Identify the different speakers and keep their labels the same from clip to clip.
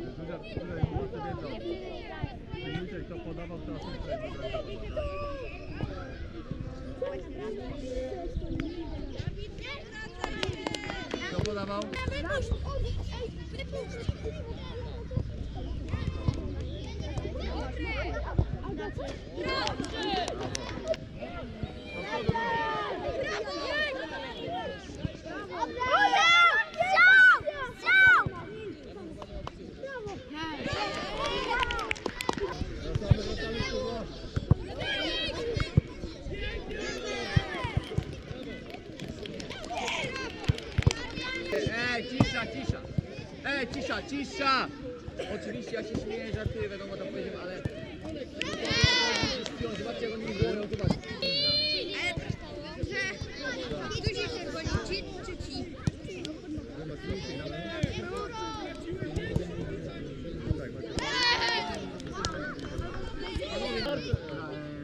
Speaker 1: Duża, duża informacja wiedza. Pilnujcie, kto podawał, kto asystuje. Kto podawał? Wracamy, wracamy, Kuba. Ej, cisza, cisza! Cisza, cisza! Oczywiście ja się śmieję, żartuję, wiadomo to powiedziałem, ale... Zobaczcie jak oni mi biorą, zobaczcie.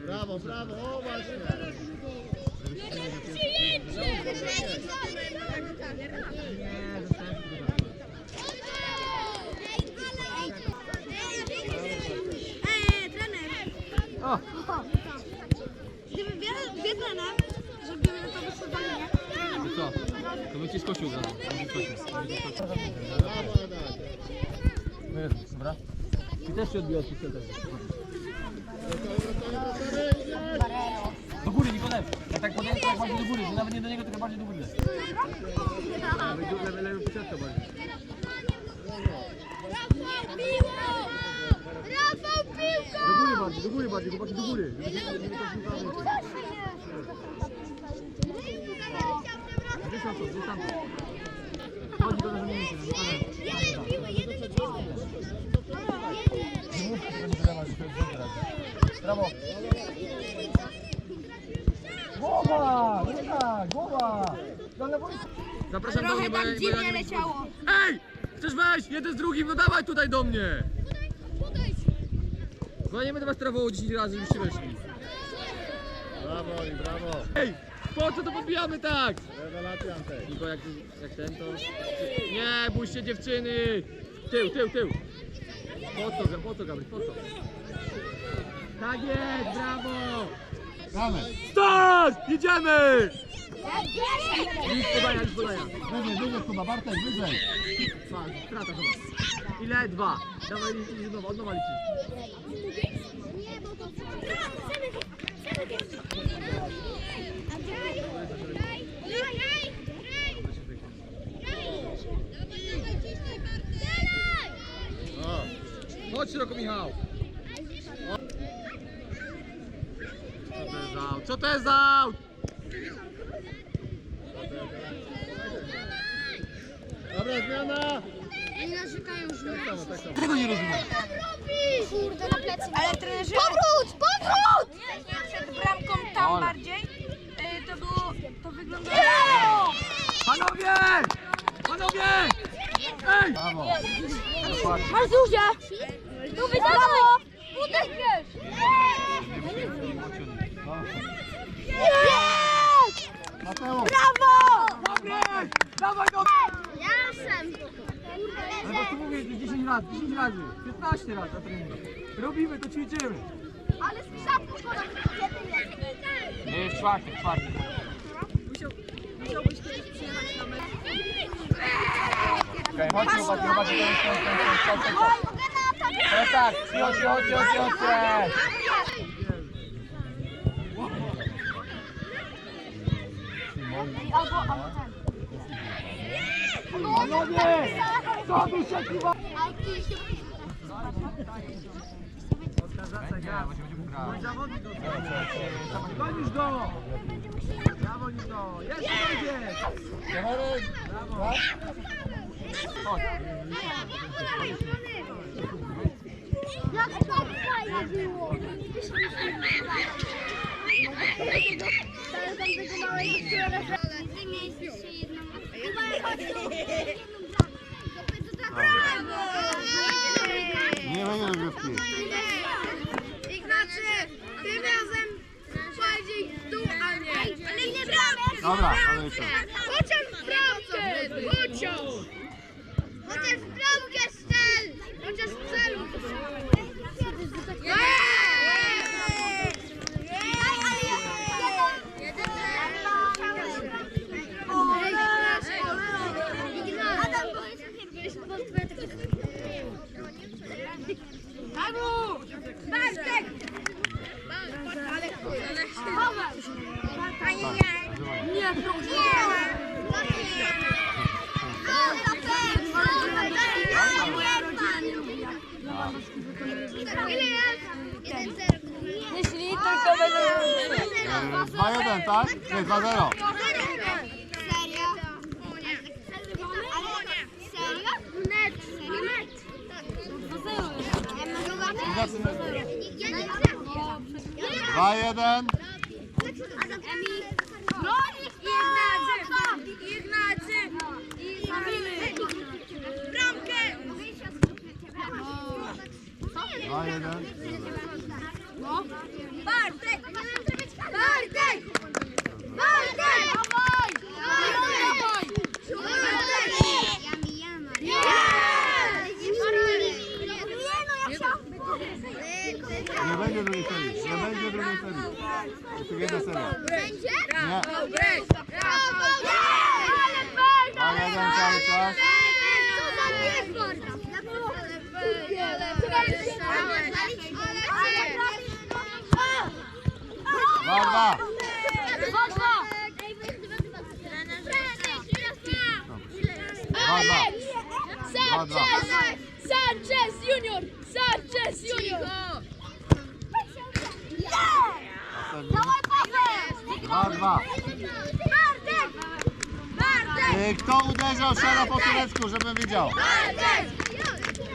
Speaker 1: Brawo, brawo, o właśnie! Nie, zostałem O!
Speaker 2: Gdyby wie, wie trener, że gdyby to mnie,
Speaker 1: To co? To by ci skosił zaraz. Dobra. I też się odbija od pistoletu. Do góry, Nikodem! Ja tak podałem tak bardziej do góry, że nawet nie do niego, tylko bardziej do góry. Lewy, lewy pośrodka bardziej.
Speaker 2: Rafał piłka!
Speaker 1: Do góry bardziej, chłopaki, do góry. Żeby się- żeby ta piłka wróciła. Gdzie są to? Gdzie tam to? Chodź do się.
Speaker 2: Jeden jeden piły.
Speaker 1: Brawo! Głowa! Nie tak, głowa! Zapraszam do mnie, bo ja, bo ja nie
Speaker 2: leciało.
Speaker 1: Ej! Chcesz wejść? Jeden z drugim, no dawaj tutaj do mnie! Ja nie będę was trawował 10 razy, żebyście weszli.
Speaker 3: Brawo, Oli, brawo.
Speaker 1: Ej! Po co to podbijamy tak?
Speaker 3: Rewelacja Antek.
Speaker 1: Niko, jak, jak ten to... Nie, bójcie dziewczyny! Tył, tył, tył! Po co, po co, Gabryś, po co? Tak jest, brawo!
Speaker 3: Gramy.
Speaker 1: Start! Idziemy! Nic podania, nic podania.
Speaker 3: Wyżej, wyżej Kuba, Bartek, wyżej.
Speaker 1: Strata, zobacz. Ile? Dwa. Dawaj liczyć od nowa, od nowa liczyć.
Speaker 3: O,
Speaker 1: Chodź szeroko, Michał. Co to jest za aut? Co to jest za aut?
Speaker 3: dobra, zmiana.
Speaker 2: Oni narzekają, że.
Speaker 1: Tego nie rozumiem.
Speaker 2: Kurde, na plecy. Ale trenerzy... Powrót! Powrót! Przed bramką tam bardziej y, to było... To wyglądało...
Speaker 1: Panowie! Panowie! Ej!
Speaker 3: Brawo.
Speaker 2: Masz duże! Tu wydało! Uderzysz!
Speaker 3: Mateusz.
Speaker 2: Brawo!
Speaker 1: Dobry! Dawaj go!
Speaker 2: Jasem!
Speaker 1: Ja po prostu mówię to 10 razy, 10 razy, 15 razy na treningu. Robimy to, ćwiczymy.
Speaker 2: Ale z szapką podam
Speaker 1: Nie jest czwarty, czwarty.
Speaker 3: Okej, chodźcie, chłopaki, chłopaki, to jest, to jest, to jest, to jest, to jest. Teraz tak, chodźcie, chodźcie, chodźcie, chodźcie.
Speaker 2: Albo, albo ten.
Speaker 1: Panowie! Co tu się go Gonisz go! Brawo, Niko! Jeszcze.
Speaker 3: Tak?
Speaker 1: Chodź.
Speaker 2: Jak to fajnie było! Ale tam tego małego, które... Wymień jeszcze jedną. Chyba chodź tu. Brawo!
Speaker 3: Nie będzie rozgrywki.
Speaker 2: Ignacy, tym razem bardziej tu, a nie. Ale nie bramkę!
Speaker 3: Dobra, ale jeszcze.
Speaker 2: Chociaż bramkę! Jeśli tylko będą...
Speaker 3: E, 2-1, tak? Nie, 2-0.
Speaker 2: Serio?
Speaker 3: Ignacy, 2-1.
Speaker 2: Bramkę!
Speaker 3: 2-1.
Speaker 2: Bartek! Bartek! Bartek!
Speaker 3: Dwa, dwa. Dwa, dwa. Dwa, dwa.
Speaker 2: Sanchez Junior! Sanchez Junior! Dawaj Paweł!
Speaker 3: Dwa, dwa. Kto uderzał siada po turecku, żebym widział?
Speaker 2: Bartek!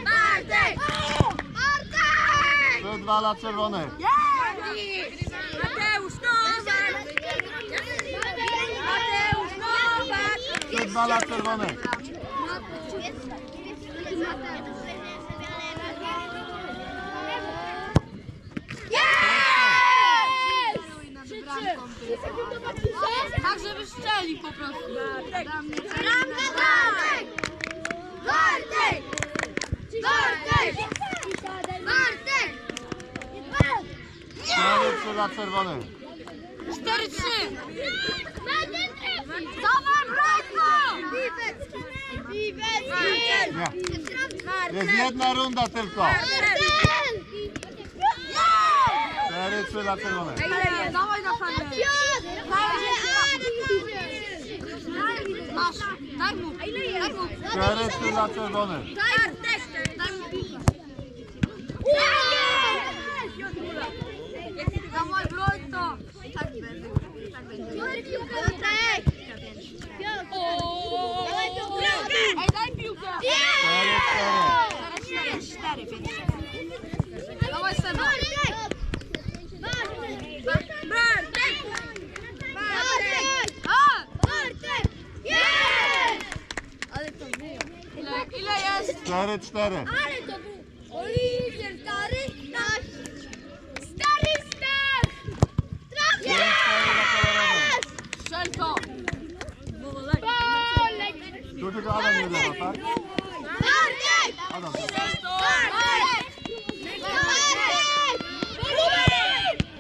Speaker 2: Bartek! Bartek!
Speaker 3: To dwa dla czerwonych.
Speaker 2: Mateusz
Speaker 3: To dwa dla czerwonych.
Speaker 2: Tak, żeby strzeli po prostu. Bartek! Bartek! Bartek! Bartek! Bartek!
Speaker 3: Cztery, trzy dla czerwonych.
Speaker 2: 4-3! Dawaj, Brajko!
Speaker 3: Nie. Jest jedna runda tylko. Cztery, trzy dla czerwonych.
Speaker 2: Dawaj na fanę. Masz, daj mu, daj mu.
Speaker 3: Cztery, trzy dla czerwonych.
Speaker 2: Daj mu, daj mu piłkę. Dawaj, broń to. Tak będzie. Tak będzie. Piotrek! Dawaj tą bramkę! Ej, daj piłkę!
Speaker 3: Cztery, cztery.
Speaker 2: Cztery, cztery, pięć. Dawaj Seba. Bartek! Bartek! Bartek! A! Bartek! Jest! Ale to było. Ile, ile jest?
Speaker 3: Cztery, cztery.
Speaker 2: Ale to był Oliwier stary nasz. Stary Stef!
Speaker 3: Pięć, cztery dla kolorowych.
Speaker 2: Strzel to! Bolek!
Speaker 3: Tu tylko Adam nie lewa, tak?
Speaker 2: Bartek!
Speaker 3: Adam.
Speaker 2: Bartek! Bartek!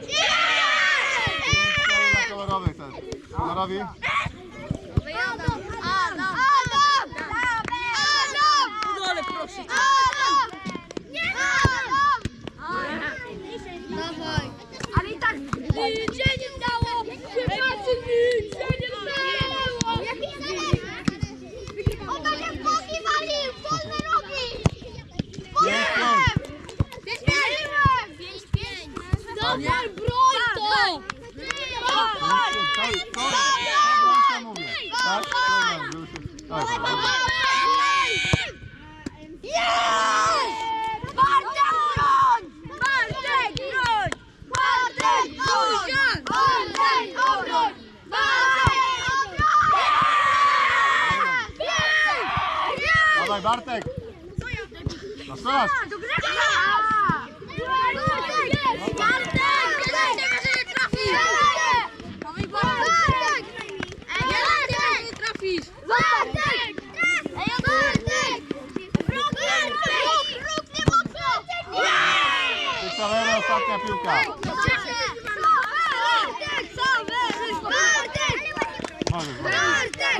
Speaker 3: Pięć, cztery dla kolorowych też. Kolorowi?
Speaker 2: Adam! Adam! Adam! Adam! Ale proszę Adam! Nie Adam! Dawaj. Ale i tak się nie! Chłopacy, nic się nie stało! On tak jak boki walił!
Speaker 3: Pięć. Pięć,
Speaker 2: pięć! Dawaj, broń to! Dawaj!
Speaker 3: Pięć, pięć. To, to, to, to mówię. Tak? Dobra, już. Tak, tak.
Speaker 2: Jest! Bartek broń! Bartek broń! Bartek broń! Bartek obroń! Bartek obroń!
Speaker 3: Dawaj, Bartek. No strzelasz.
Speaker 2: Do Greka! Bartek! Bartek! nie trafisz! Bartek! Bartek! nie trafisz! Bartek! Ej, Bartek! Wróg nie mocno!
Speaker 3: Xavery, ostatnia piłka.
Speaker 2: Bartek! Bartek!
Speaker 3: Możesz,
Speaker 2: Bartek!